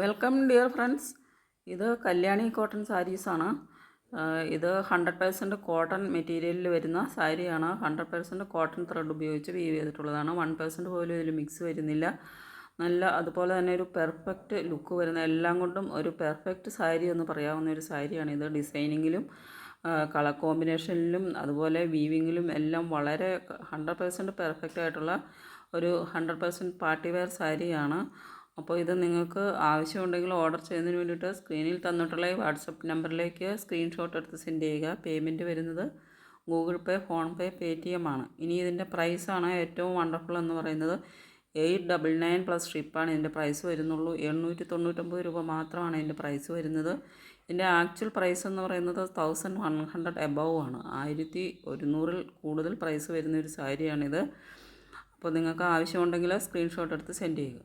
Welcome dear friends. ഇത് Kalyani cotton സാരീസാണ് ഇത് hundred percent cotton മെറ്റീരിയലിൽ വരുന്ന സാരിയാണ്. ഹൺഡ്രഡ് പേഴ്സന്റ് കോട്ടൺ ത്രെഡ് ഉപയോഗിച്ച് വീവ് ചെയ്തിട്ടുള്ളതാണ്. വൺ പേഴ്സന്റ് പോലും ഇതിൽ മിക്സ് വരുന്നില്ല. നല്ല അതുപോലെ തന്നെ ഒരു പെർഫെക്റ്റ് ലുക്ക് വരുന്ന എല്ലാം കൊണ്ടും ഒരു പെർഫെക്റ്റ് സാരി എന്ന് പറയാവുന്ന ഒരു സാരിയാണ് ഇത്. ഡിസൈനിങ്ങിലും കളർ കോമ്പിനേഷനിലും അതുപോലെ വീവിങ്ങിലും എല്ലാം വളരെ ഹൺഡ്രഡ് പേഴ്സന്റ് പെർഫെക്റ്റ് ആയിട്ടുള്ള ഒരു ഹൺഡ്രഡ് പേഴ്സന്റ് പാർട്ടി വെയർ സാരിയാണ്. അപ്പോൾ ഇത് നിങ്ങൾക്ക് ആവശ്യമുണ്ടെങ്കിൽ ഓർഡർ ചെയ്യുന്നതിന് വേണ്ടിയിട്ട് സ്ക്രീനിൽ തന്നിട്ടുള്ള ഈ വാട്സപ്പ് നമ്പറിലേക്ക് സ്ക്രീൻഷോട്ട് എടുത്ത് സെൻഡ് ചെയ്യുക. പേയ്മെന്റ് വരുന്നത് Google Pay phone pay T M ആണ്. ഇനി ഇതിന്റെ പ്രൈസാണ് ഏറ്റവും വണ്ടർഫുൾ എന്ന് പറയുന്നത്. എയ്റ്റ് ഡബിൾ നയൻ പ്ലസ് ഷിപ്പാണ് ഇതിന്റെ പ്രൈസ് വരുന്നുള്ളൂ. എണ്ണൂറ്റി തൊണ്ണൂറ്റൊമ്പത് രൂപ മാത്രമാണ് ഇതിന്റെ പ്രൈസ് വരുന്നത്. ഇതിന്റെ ആക്ച്വൽ പ്രൈസ് എന്ന് പറയുന്നത് തൗസൻഡ് വൺ ഹൺഡ്രഡ് എബവ് ആണ്. ആയിരത്തി ഒരുന്നൂറിൽ കൂടുതൽ പ്രൈസ് വരുന്ന ഒരു സാരിയാണിത്. അപ്പോൾ നിങ്ങൾക്ക് ആവശ്യമുണ്ടെങ്കിൽ സ്ക്രീൻഷോട്ട് എടുത്ത് സെൻഡ് ചെയ്യുക.